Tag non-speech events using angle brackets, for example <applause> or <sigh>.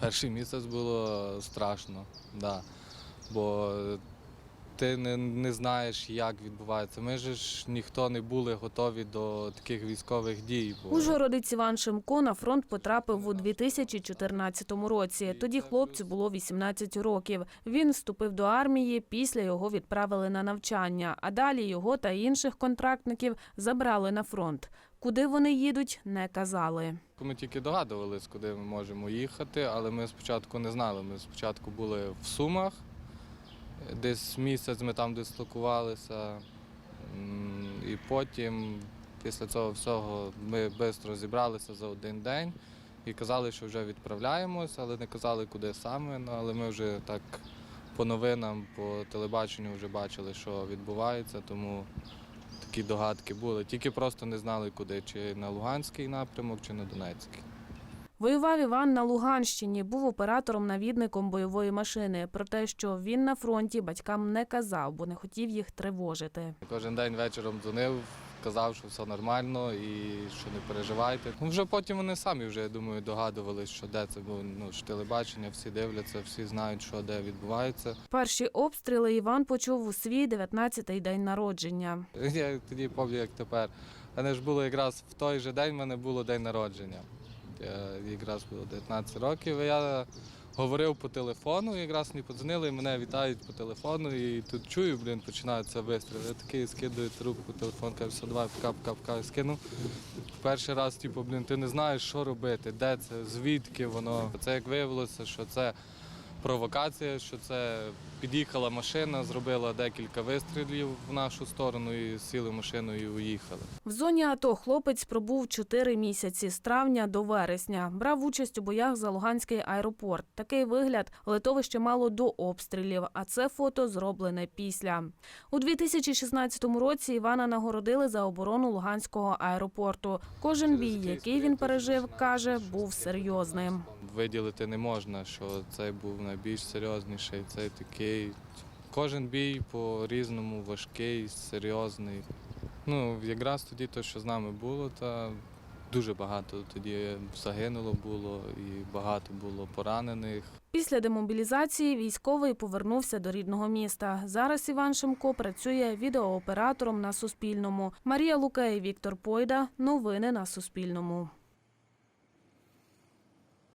Перший місяць було страшно, да. бо ти не, не знаєш, як відбувається. Ми ж ніхто не були готові до таких військових дій. Бо... Ужгородець Іван Шимко на фронт потрапив у 2014 році. Тоді хлопцю було 18 років. Він вступив до армії. Після його відправили на навчання. А далі його та інших контрактників забрали на фронт. Куди вони їдуть, не казали. Ми тільки догадувалися, куди ми можемо їхати, але ми спочатку не знали. Ми спочатку були в Сумах, десь місяць ми там дислокувалися. І потім, після цього всього, ми швидко зібралися за один день і казали, що вже відправляємось, але не казали, куди саме. Ну, але ми вже так по новинам, по телебаченню вже бачили, що відбувається, тому такі догадки були. Тільки просто не знали, куди, чи на Луганський напрямок, чи на Донецький. Воював Іван на Луганщині, був оператором-навідником бойової машини. Про те, що він на фронті, батькам не казав, бо не хотів їх тривожити. Кожен день вечором дзвонив, казав, що все нормально і що не переживайте. Ну, вже потім вони самі вже, я думаю, догадувалися, що де це було. Ну, ж телебачення, всі дивляться, всі знають, що де відбувається. Перші обстріли Іван почув у свій 19-й день народження. <laughs> Я тоді пам'ятаю, як тепер. У мене ж було якраз в той же день, в мене було день народження. Я, якраз було 19 років. Я говорив по телефону, якраз мені подзвонили, мене вітають по телефону, і тут чую, блін, починаються вистріли. Я такий скидаю трубку, телефон, кажу, все, давай, пка пка пка скину. Перший раз, типу, блін, ти не знаєш, що робити, де це, звідки воно. Це як виявилося, що це провокація, що це під'їхала машина, зробила декілька вистрілів в нашу сторону і сіли в машину і уїхали. В зоні АТО хлопець пробув 4 місяці з травня до вересня. Брав участь у боях за Луганський аеропорт. Такий вигляд литовище мало до обстрілів, а це фото зроблене після. У 2016 році Івана нагородили за оборону Луганського аеропорту. Кожен бій, який він пережив, каже, був серйозним. Виділити не можна, що цей був найбільш серйозніший, цей такий. Кожен бій по-різному важкий, серйозний. Ну, якраз тоді те, що з нами було, та дуже багато тоді загинуло було і багато було поранених. Після демобілізації військовий повернувся до рідного міста. Зараз Іван Шимко працює відеооператором на Суспільному. Марія Лукей, Віктор Пойда. Новини на Суспільному.